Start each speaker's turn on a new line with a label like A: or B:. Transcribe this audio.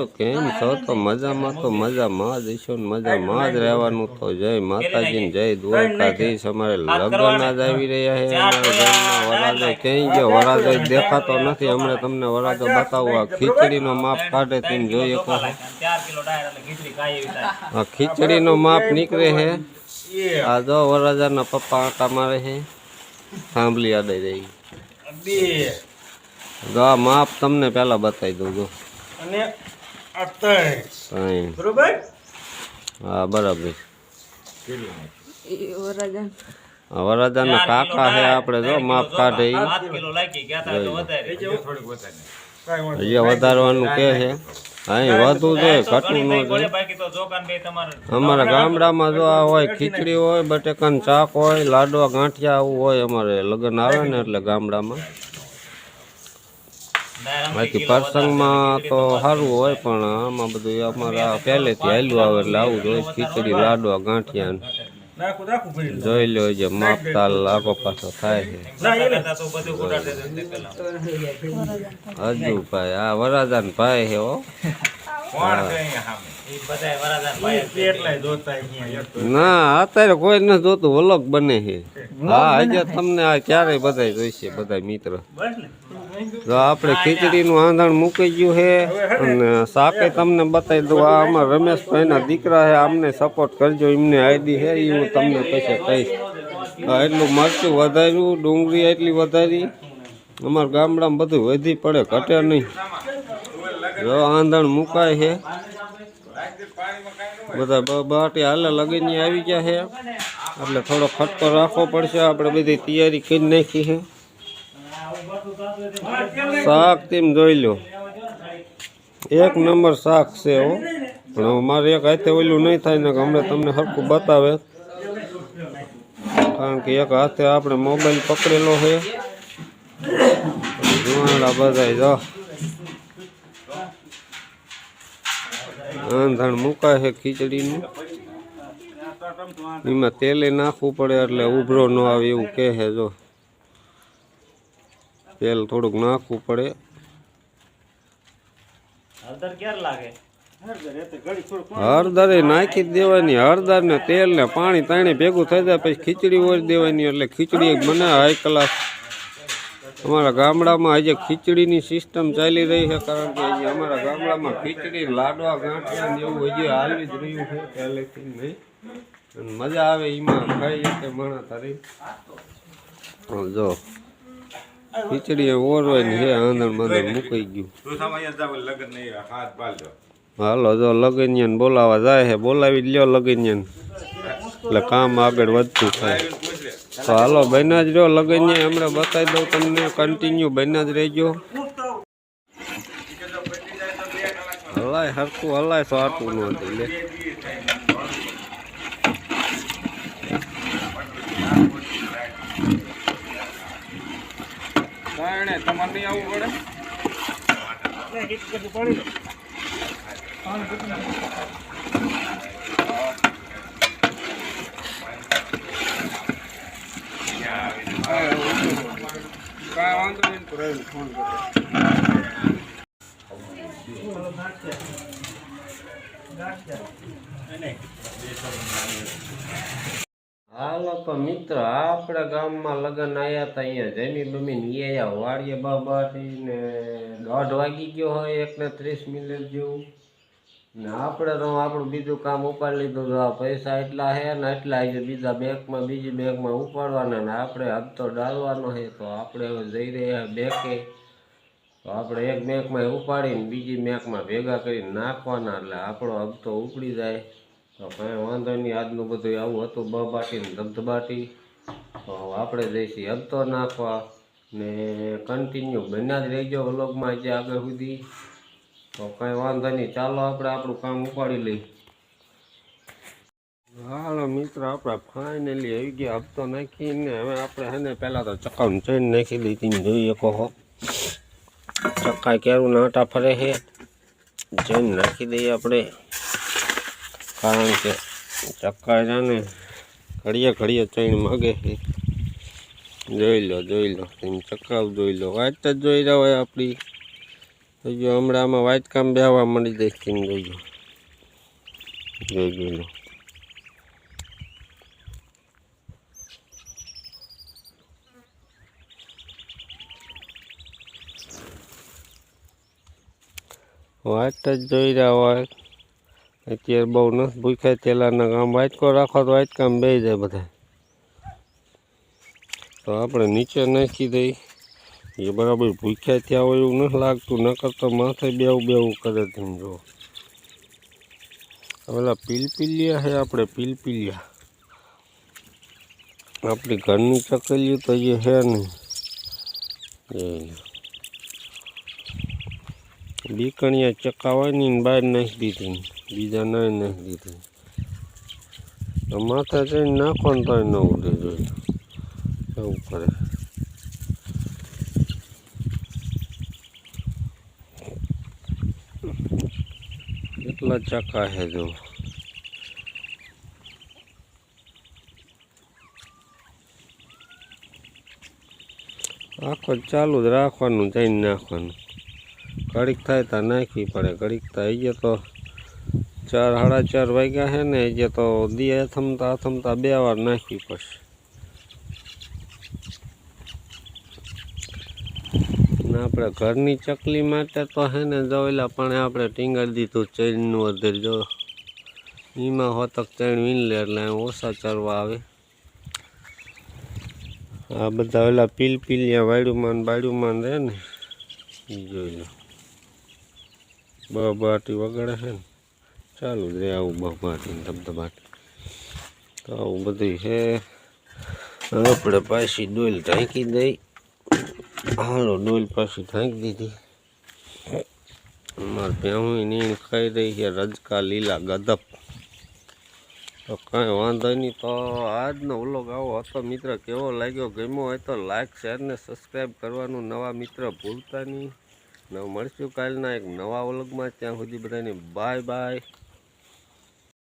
A: મિત્રો કેમ છો? તો મજામાં તો મજામાં જ ઈશો મજામાં જ રહેવાનું તો જય માતાજી જય દ્વારકાધીશ. અમારે લગ્ન જ આવી રહ્યા છે. અમારા ક્યાંય ગયો? વરાજો દેખાતો નથી. હમણાં તમને વરાજો બતાવવા ખીચડીનો માપ કાઢે તેમ
B: જોઈએ તો
A: આ ખીચડીનો માપ નીકળે છે આ જો વરાજાના પપ્પા આટા મારે છે સાંભળી આડાઈ રહી
C: બે
A: જો માપ તમને પેલા બતાવી દઉં, જો.
C: અને બરોબર?
A: હા બરાબર.
D: વરરાજા
A: કાકા છે આપણે જો માપ કાઢે. હજી વધારવાનું કે છે. અહીં વધુ જોઈએ ઘટવું ન જોઈએ અમારા ગામડામાં જો આ હોય ખીચડી હોય બટેકાનું શાક હોય લાડવા ગાંઠિયા આવું હોય અમારે. લગ્ન આવે ને એટલે ગામડામાં. બાકી પ્રસંગમાં તો સારું હોય પણ આમાં બધું અમારા પહેલેથી હાલ્યું આવે એટલે આવું જોઈએ ખીચડી, લાડવા, ગાંઠિયા ને જોઈ લો જે માપ તાલ આગો પાછો થાય છે.
C: ના
B: બધું
A: હજુ ભાઈ, આ વરાજાન ભાઈ છે હો. ના, અત્યારે કોઈ નથી જોતું વલક બને છે. હા આજે તમને આ ક્યારેય બધાય જોઈશે બધા મિત્ર. જો આપણે ખીચડીનું આંધણ મૂકી ગયું છે અને સાપે તમને બતાવી દઉં આ અમારા રમેશભાઈના દીકરા છે આમને સપોર્ટ કરજો એમને આઈડી છે એ હું તમને પૈસા કહીશ. એટલું મરચું વધાર્યું ડુંગળી એટલી વધારી. અમારા ગામડામાં બધું વધી પડે ઘટે નહીં. જો આંધણ મુકાય છે. બધા બાટી હાલે લગીને આવી ગયા છે. એટલે થોડો ખટકો રાખવો પડશે આપણે બધી તૈયારી કરી નાખી છે. શાક તેમ જોઈ લો. એક નંબર શાક છે હો. પણ મારે એક હાથે ઓલું નહીં થાય ને કે હમણાં તમને સરખું બતાવે. કારણ કે એક હાથે આપણે મોબાઈલ પકડેલો છે. જુવાણા બધા જો. આંધણ મુકાય છે ખીચડીનું. એમાં તેલે નાખવું પડે એટલે ઉભરો ન આવે એવું કહે જો. તેલ થોડુંક નાખવું પડે.
B: હળદર
A: નાખી જ દેવાની. હળદર ને તેલ ને પાણી તાણી ભેગું થઈ જાય પછી ખીચડી ઓરી દેવાની. એટલે ખીચડી બને હાઈ ક્લાસ અમારા ગામડામાં આજે ખીચડીની સિસ્ટમ ચાલી રહી છે કારણ કે હજી અમારા ગામડામાં ખીચડી લાડવા ગાંઠિયા ને એવું હજી હાલી જ રહ્યું છે. પહેલેથી નહીં. અને મજા આવે એમાં ખાઈ કે મણા તારી હા, જો ખીચડી ઓરવાની છે આંધણ બાંધણ મૂકાઈ ગયું. હાલો જો લગનિયન બોલાવા જાય છે બોલાવી લ્યો લગનિયન. એટલે કામ આગળ વધતું થાય. તો હાલો બન્યા જ રહ્યો લગનિયા હમણાં બતાવી દઉં તમને કન્ટિન્યુ બન્યા જ રહેજો. હલાય હરખું હલાય તો નહોતું લે.
C: કારણે તમારે નહીં આવવું પડે. કાંઈ વાંધો નહીં. રહીને ફોન કરો
A: હાલો તો મિત્ર, આપણા ગામમાં લગ્ન આવ્યા હતા અહીંયા જમી બમીને ગયા વાડીએ બાબાથી ને દોઢ વાગી ગયો હોય એક ને ત્રીસ મિનિટ જેવું. ને આપણે તો આપણું બીજું કામ ઉપાડી લીધું આ પૈસા એટલા છે ને એટલા છે બીજા બેંકમાં, બીજી બેંકમાં ઉપાડવાના ને આપણે હપ્તો ડાલવાનો છે. તો આપણે જઈ રહ્યા બેંકે. તો આપણે એક બેંકમાં ઉપાડીને બીજી બેંકમાં ભેગા કરીને નાખવાના. એટલે આપણો હપ્તો ઉપડી જાય. કાંઈ વાંધો નહીં. આજનું બધું આવું હતું. બબાટી ને ધબધબાટી. તો આપણે જઈશું હપ્તો નાખવા ને કન્ટિન્યુ બન્યા જ રહીજો વ્લોગમાં જે આગળ સુધી. તો કાંઈ વાંધો નહીં. ચાલો આપણે આપણું કામ ઉપાડી લઈએ. હાલો મિત્ર, આપણે ફાઇનલી આવી ગયા હપ્તો નાખીને. હવે આપણે હે ને પહેલાં તો ચક્કાનું ચઈને નાખી દીધી જોઈએ કહો ચક્કા કેરું નાટા ફરે છે. જઈને નાખી દઈએ આપણે. કારણ કે ચક્કા છે ને ઘડીએ ઘડીએ ચૈન માગે છે. જોઈ લો જોઈ લો ચક્કા જોઈ લો. વાત જ જોઈ રહ્યા હોય આપણી. જો હમણાં આમાં વાઇટ કામ બેહવા મળી જાય સ્કીન જોઈ જોઈ જોઈ લો. વાત જ જોઈ રહ્યા હોય. અત્યારે બહુ નથી ભૂખ્યા, તેલાના કામ વાઇટકો રાખો તો વાઇટ બે જાય બધા. તો આપણે નીચે નાખી દઈ એ બરાબર ભૂખ્યા ત્યાં હોય એવું નથી લાગતું, નકર તો માથે બેવું બેવું કરે તેમ જો. પેલા પીલપીલિયા છે આપણે, પીલપીલિયા. આપણી ઘરની ચકલીઓ તો એ છે નહીં. બીકણિયા ચકાવવાની ને બહાર નાખી દીધી. બીજા નહીં નાખી દીધી માથે જઈને નાખો ને તોય ન ઉડે જોઈ એવું કરે કેટલા ચકા છે જો. આખો ચાલુ જ રાખવાનું, જઈને નાખવાનું. ઘડીક થાય તો નાખવી પડે, ઘડીક થાય ગયો તો ચાર, સાડા ચાર વાગ્યા છે ને જે તો દિયા થમતા થમતા બે વાર નાખવી પડશે ને આપણે ઘરની ચકલી માટે તો હે ને જોયેલા પણ આપણે ટીંગર દીધું ચૈનનું અધર, જો એમાં હોતક ચૈન વીન લે એટલે ઓછા ચરવા આવે. આ બધા ઓલા પીલ પીલિયા વાયડુમાં ને બાયડુમાં રહે ને જોઈ લો. બબાટી વગાડે છે ને. ચાલુ જ રે આવું બબાટી ને ધબધબાટી તો આવું બધું છે. આપણે પાછી ડોલ ઢાંકી દઈ. હાલો, ડોલ પાછી ઢાંકી દીધી. મારે ભેહું નીણ ખાઈ રહી છે, રજકા, લીલા, ગદપ. તો કાંઈ વાંધો નહીં, તો આજનો વ્લોગ આવો હતો. મિત્ર, કેવો લાગ્યો, ગમ્યો હોય તો લાઈક, શેર ને સબસ્ક્રાઈબ કરવાનું નવા મિત્ર ભૂલતા નહીં. નવ મળશું કાલના એક નવા વ્લોગમાં. ત્યાં સુધી બધાને બાય બાય.